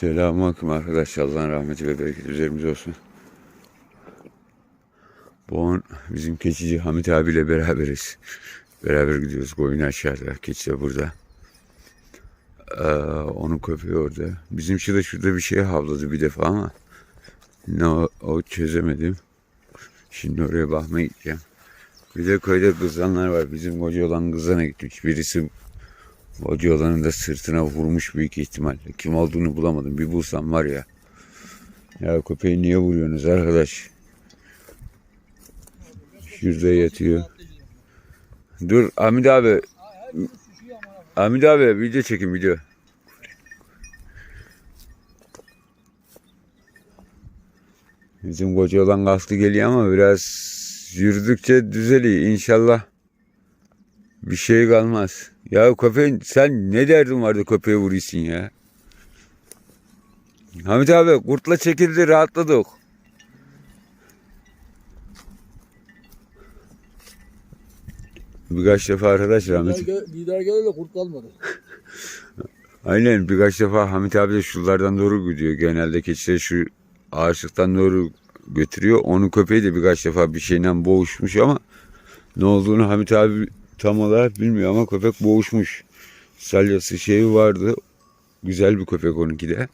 Selamünaleyküm arkadaşlar. Allah'ın rahmeti ve bereketi üzerimize olsun. Bu an bizim keçici Hamit abiyle beraberiz. Beraber gidiyoruz. Koyun aşağıda. Keçi de burada. Ee, onun köpeği orada. Bizim şurada şurada bir şey havladı bir defa ama ne o, o çözemedim. Şimdi oraya bakmaya gideceğim. Bir de köyde kızanlar var. Bizim koca olan kızana gitmiş. Birisi Hoca olanın da sırtına vurmuş büyük ihtimalle. Kim olduğunu bulamadım. Bir bulsam var ya. Ya köpeği niye vuruyorsunuz arkadaş? Şurada yatıyor. Dur Hamid abi. Hamid abi video çekin video. Bizim koca olan kalktı geliyor ama biraz yürüdükçe düzeliyor inşallah. Bir şey kalmaz. Ya köpeğin sen ne derdin vardı köpeğe vuruyorsun ya? Hamit abi kurtla çekildi rahatladık. Birkaç defa arkadaş Lider, Hamit. gel, lider geldi de kurt kalmadı. Aynen birkaç defa Hamit abi de şuralardan doğru gidiyor. Genelde keçileri şu ağaçlıktan doğru götürüyor. Onun köpeği de birkaç defa bir şeyle boğuşmuş ama ne olduğunu Hamit abi tam olarak bilmiyor ama köpek boğuşmuş. Salyası şeyi vardı. Güzel bir köpek onunki de.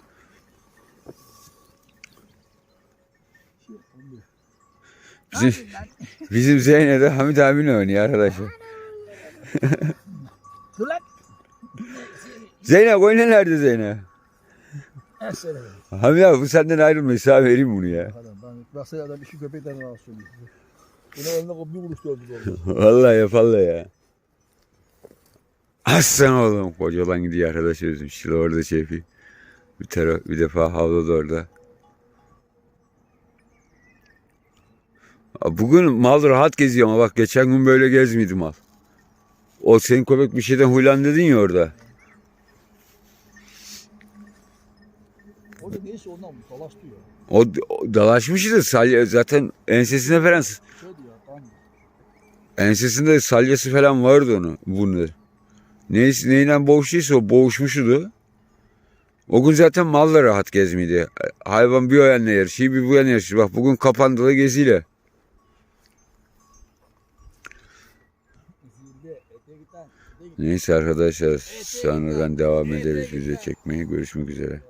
Bizim, bizim Zeynep de Hamit abinin oynuyor arkadaşlar. Zeynep oyna nerede Zeynep? Hamit abi bu senden ayrılmıyor. Sana vereyim bunu ya. Adam ben baksana adam işi köpekten rahatsız oluyor. Buna eline bir vuruş dövdü oldu. Vallahi ya. Aslan oğlum. Kocaman gidiyor arkadaş özüm. Şimdi orada şey yapayım. Bir, tara bir defa havladı orada. Bugün mal rahat geziyor ama bak geçen gün böyle gezmiydi mal. O senin köpek bir şeyden huylan dedin ya orada. O da neyse ondan dalaştı ya. O, o dalaşmıştı salya zaten ensesine falan Şeydi ya tamam. ensesinde salyası falan vardı onu bunu. Neyse, neyle boğuştuysa o boğuşmuştu. O gün zaten mal rahat gezmiydi. Hayvan bir o yana yarışıyor bir bu yana yarışıyor. Bak bugün kapandı da geziyle. Neyse arkadaşlar sonradan devam ederiz video çekmeye. Görüşmek üzere.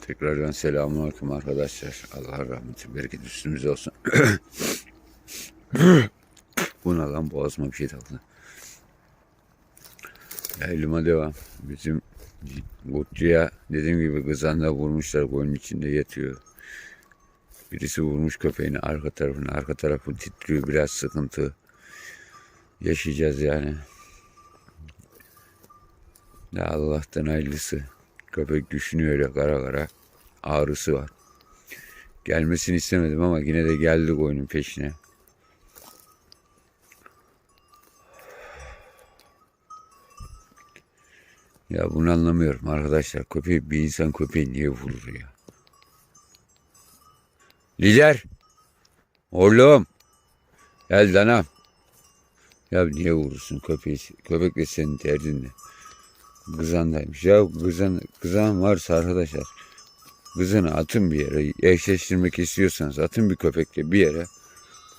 Tekrardan selamünaleyküm arkadaşlar. Allah rahmeti bereket üstümüze olsun. Buna lan boğazıma bir şey takıldı. Yaylıma devam. Bizim Gutçu'ya dediğim gibi kızanda vurmuşlar koyunun içinde yatıyor. Birisi vurmuş köpeğini arka tarafını. Arka tarafı titriyor biraz sıkıntı. Yaşayacağız yani. Ya Allah'tan hayırlısı. Köpek düşünüyor öyle kara kara. Ağrısı var. Gelmesini istemedim ama yine de geldik oyunun peşine. Ya bunu anlamıyorum arkadaşlar. Köpeği bir insan köpeği niye vurur ya? Lider. Oğlum. Gel danam. Ya niye vurursun köpeği? Köpek de senin derdin ne? Kızandaymış. Ya kızan, kızan varsa arkadaşlar kızını atın bir yere. Eşleştirmek istiyorsanız atın bir köpekle bir yere.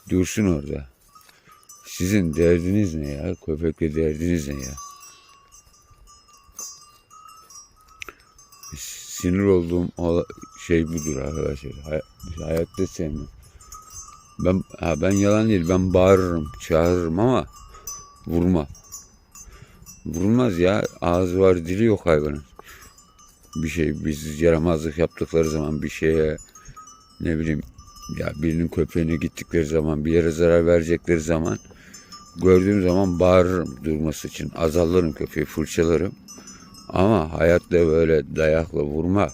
Dursun orada. Sizin derdiniz ne ya? Köpekle derdiniz ne ya? Sinir olduğum şey budur arkadaşlar. Hay- hayatta sevmem. Ben, ha, ben yalan değil. Ben bağırırım, çağırırım ama vurma. Vurmaz ya. Ağzı var, dili yok hayvanın. Bir şey biz yaramazlık yaptıkları zaman bir şeye ne bileyim ya birinin köpeğine gittikleri zaman bir yere zarar verecekleri zaman gördüğüm zaman bağırırım durması için. Azallarım köpeği, fırçalarım. Ama hayatta böyle dayakla vurma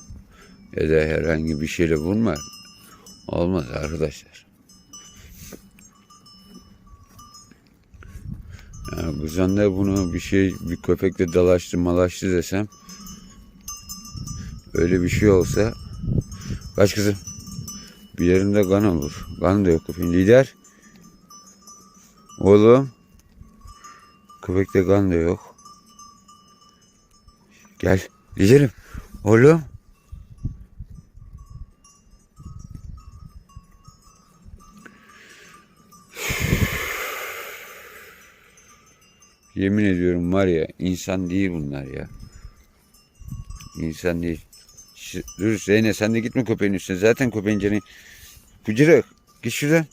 ya da herhangi bir şeyle vurma olmaz arkadaşlar. Yani da bunu bir şey bir köpekle dalaştı malaştı desem öyle bir şey olsa kaç kızım bir yerinde kan olur. Kan da yok köpeğin. Lider oğlum köpekte kan da yok. Gel. Liderim. Oğlum. Yemin ediyorum var ya insan değil bunlar ya. İnsan değil. Dur Zeynep sen de gitme köpeğin üstüne. Zaten köpeğin canı Bıcırık git şuradan.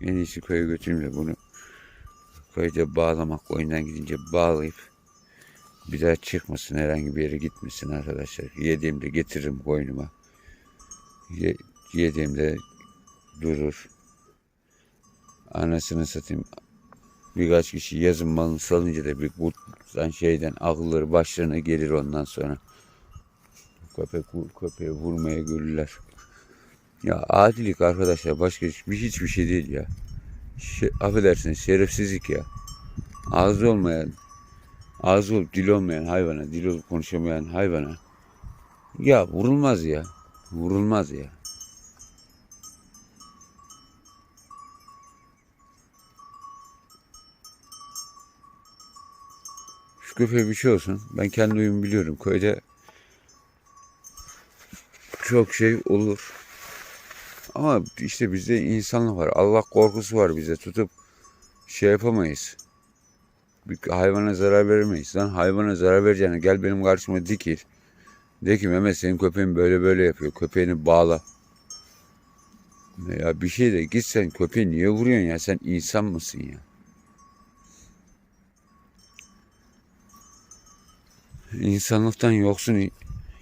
En iyisi köye götüreyim de bunu köyde bağlamak oyundan gidince bağlayıp bir daha çıkmasın herhangi bir yere gitmesin arkadaşlar. Yediğimde getiririm koynuma. Ye, yediğimde durur. Anasını satayım. Birkaç kişi yazın malını salınca da bir kurttan şeyden akılları başlarına gelir ondan sonra. Köpek köpeğe vurmaya görürler. Ya adilik arkadaşlar başka hiçbir, hiçbir şey değil ya. Affedersiniz şerefsizlik ya. Ağzı olmayan, ağzı olup dil olmayan hayvana, dil olup konuşamayan hayvana ya vurulmaz ya. Vurulmaz ya. Şu köpeğe bir şey olsun. Ben kendi uyumu biliyorum. Köyde çok şey olur. Ama işte bizde insanlık var. Allah korkusu var bize. Tutup şey yapamayız. Bir hayvana zarar veremeyiz. Lan hayvana zarar vereceğine gel benim karşıma dikil. De ki Mehmet senin köpeğin böyle böyle yapıyor. Köpeğini bağla. Ya bir şey de git sen köpeği niye vuruyorsun ya? Sen insan mısın ya? İnsanlıktan yoksun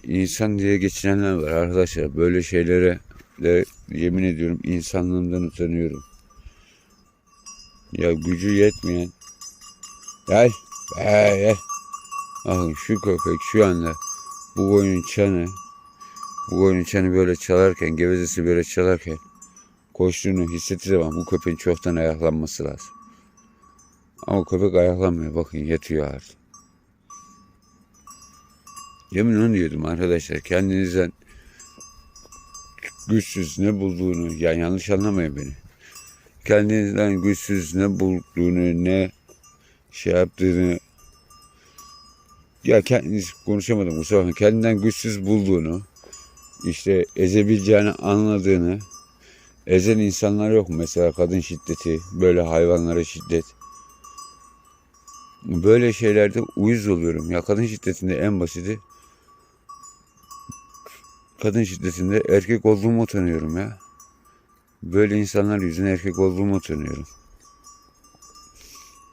insan diye geçinenler var arkadaşlar. Böyle şeylere de yemin ediyorum insanlığımdan utanıyorum. Ya gücü yetmeyen gel gel gel. Bakın şu köpek şu anda bu koyunun çanı bu koyunun çanı böyle çalarken gevezesi böyle çalarken koştuğunu hissettiği zaman bu köpeğin çoktan ayaklanması lazım. Ama köpek ayaklanmıyor bakın yatıyor artık. Yemin onu diyordum arkadaşlar kendinizden güçsüz ne bulduğunu ya yanlış anlamayın beni. Kendinizden güçsüz ne bulduğunu ne şey yaptığını ya kendiniz konuşamadım kusura bakmayın. Kendinden güçsüz bulduğunu işte ezebileceğini anladığını ezen insanlar yok mu? Mesela kadın şiddeti, böyle hayvanlara şiddet. Böyle şeylerde uyuz oluyorum. Ya kadın şiddetinde en basiti kadın şiddetinde erkek olduğumu utanıyorum ya. Böyle insanlar yüzüne erkek olduğumu utanıyorum.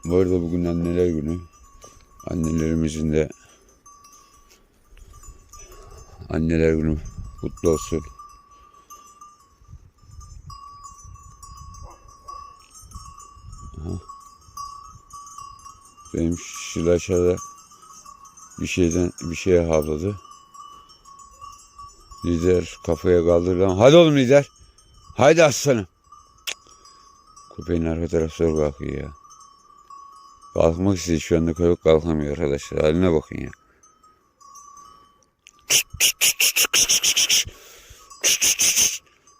Bu arada bugün anneler günü. Annelerimizin de anneler günü kutlu olsun. Benim şil aşağıda bir şeyden bir şeye havladı. Lider kafaya kaldırdı ama hadi oğlum lider. Haydi aslanım. Cık. Köpeğin arka tarafı zor kalkıyor ya. Kalkmak istedi şu anda köpek kalkamıyor arkadaşlar. Haline bakın ya.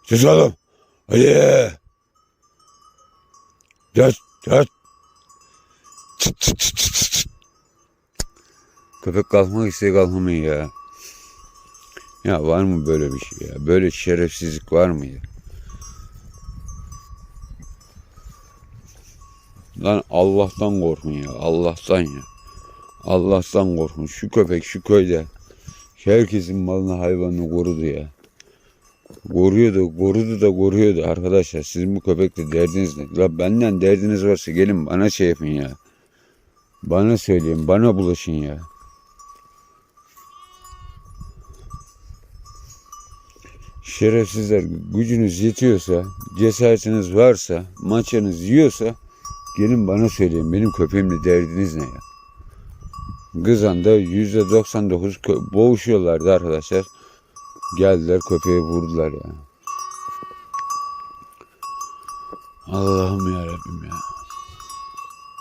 Sus oğlum. Hadi. Dört, dört. Köpek kalkmak istedi kalkamıyor ya. Ya var mı böyle bir şey ya? Böyle şerefsizlik var mı ya? Lan Allah'tan korkun ya. Allah'tan ya. Allah'tan korkun. Şu köpek şu köyde herkesin malını hayvanını korudu ya. Koruyordu, korudu da koruyordu arkadaşlar. Sizin bu köpekle derdiniz ne? La benden derdiniz varsa gelin bana şey yapın ya. Bana söyleyin, bana bulaşın ya. Şerefsizler gücünüz yetiyorsa, cesaretiniz varsa, maçanız yiyorsa gelin bana söyleyin. Benim köpeğimle derdiniz ne ya? Kızan'da yüzde 99 kö- boğuşuyorlardı arkadaşlar. Geldiler köpeği vurdular ya. Allah'ım ya Rabbim ya.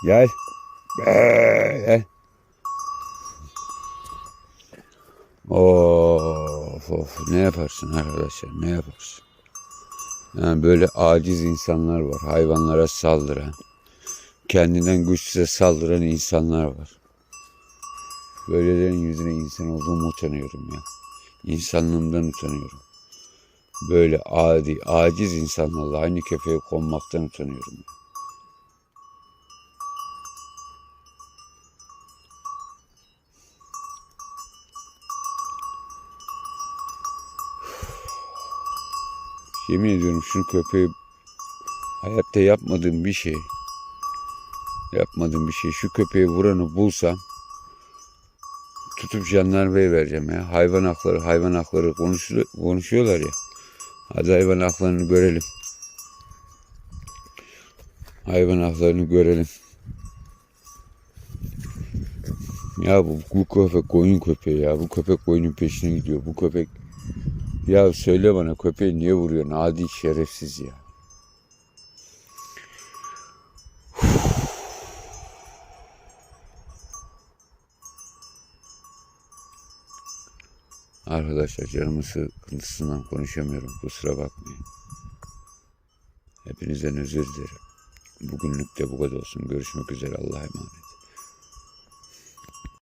Gel. Gel. Of of ne yaparsın arkadaşlar ne yaparsın? Yani böyle aciz insanlar var hayvanlara saldıran. kendinden güçsüze saldıran insanlar var. Böylelerin yüzüne insan olduğumu utanıyorum ya. İnsanlığımdan utanıyorum. Böyle adi, aciz insanlarla aynı kefeye konmaktan utanıyorum. Yemin ediyorum şunu köpeği hayatta yapmadığım bir şey yapmadığım bir şey şu köpeği vuranı bulsam tutup jandarmaya vereceğim ya. Hayvan hakları, hayvan hakları konuşuyor, konuşuyorlar ya. Hadi hayvan haklarını görelim. Hayvan haklarını görelim. Ya bu, bu köpek koyun köpeği ya. Bu köpek koyunun peşine gidiyor. Bu köpek ya söyle bana köpeği niye vuruyorsun? Adi şerefsiz ya. Arkadaşlar canımın sıkıntısından konuşamıyorum. Kusura bakmayın. Hepinizden özür dilerim. Bugünlük de bu kadar olsun. Görüşmek üzere. Allah'a emanet.